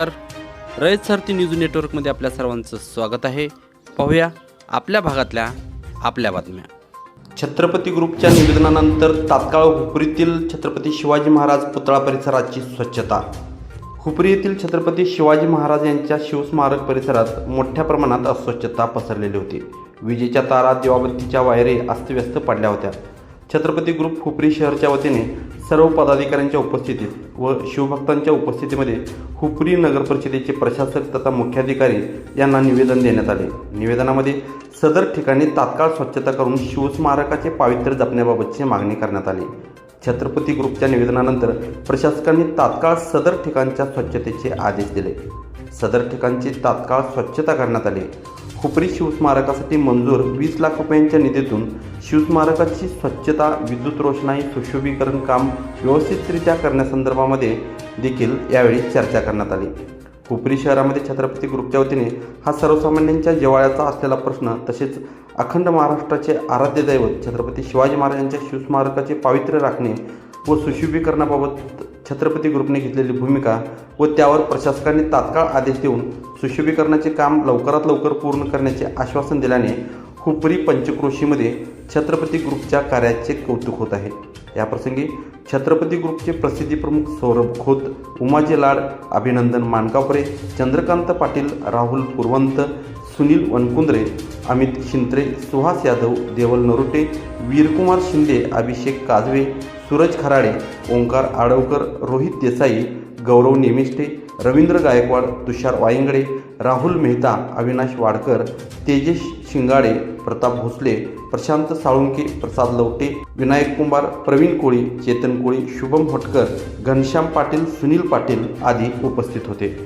तर रयत सारथी न्यूज नेटवर्कमध्ये आपल्या सर्वांचं स्वागत आहे. पाहूया आपल्या भागातल्या आपल्या बातम्या. छत्रपती ग्रुपच्या निवेदनानंतर तात्काळ हुपरीतील छत्रपती शिवाजी महाराज पुतळा परिसराची स्वच्छता. हुपरी येथील छत्रपती शिवाजी महाराज यांच्या शिवस्मारक परिसरात मोठ्या प्रमाणात अस्वच्छता पसरलेली होती. विजेच्या तारा दिवाबत्तीच्या वायरे अस्तव्यस्त पडल्या होत्या. छत्रपती ग्रुप हुपरी शहरच्या वतीने सर्व पदाधिकाऱ्यांच्या उपस्थितीत व शिवभक्तांच्या उपस्थितीमध्ये हुपरी नगर परिषदेचे प्रशासक तथा मुख्याधिकारी यांना निवेदन देण्यात आले. निवेदनामध्ये सदर ठिकाणी तात्काळ स्वच्छता करून शिवस्मारकाचे पावित्र्य जपण्याबाबतची मागणी करण्यात आली. छत्रपती ग्रुपच्या निवेदनानंतर प्रशासकांनी तात्काळ सदर ठिकाणच्या स्वच्छतेचे आदेश दिले. सदर ठिकाणची तात्काळ स्वच्छता करण्यात आली. खुपरी शिवस्मारकासाठी मंजूर वीस लाख रुपयांच्या निधीतून शिवस्मारकाची स्वच्छता विद्युत रोषणाई सुशोभीकरण काम व्यवस्थितरित्या करण्यासंदर्भामध्ये देखील यावेळी चर्चा करण्यात आली. हुपरी शहरामध्ये छत्रपती ग्रुपच्या वतीने हा सर्वसामान्यांच्या जिवाळ्याचा असलेला प्रश्न तसेच अखंड महाराष्ट्राचे आराध्य दैवत छत्रपती शिवाजी महाराजांच्या शिवस्मारकाचे पावित्र्य राखणे व सुशोभीकरणाबाबत छत्रपती ग्रुपने घेतलेली भूमिका व त्यावर प्रशासकांनी तात्काळ आदेश देऊन सुशोभीकरणाचे काम लवकरात लवकर पूर्ण करण्याचे आश्वासन दिल्याने हुपरी पंचक्रोशीमध्ये छत्रपती ग्रुपच्या कार्याचे कौतुक होत आहे. याप्रसंगी छत्रपती ग्रुपचे प्रसिद्धी प्रमुख सौरभ खोत उमाजी लाड अभिनंदन मानकापुरे चंद्रकांत पाटील राहुल पुरवंत सुनील वनकुंद्रे अमित शिंत्रे सुहास यादव देवल नरोटे वीरकुमार शिंदे अभिषेक काजवे सूरज खराडे ओंकार आडवकर रोहित देसाई गौरव नेमिष्टे रवींद्र गायकवाड तुषार वायंगडे राहुल मेहता अविनाश वाडकर तेजेश शिंगाडे प्रताप भोसले प्रशांत साळुंके प्रसाद लवटे विनायक कुंभार प्रवीण कोळी चेतन कोळी शुभम होटकर घनश्याम पाटील सुनील पाटील आदी उपस्थित होते.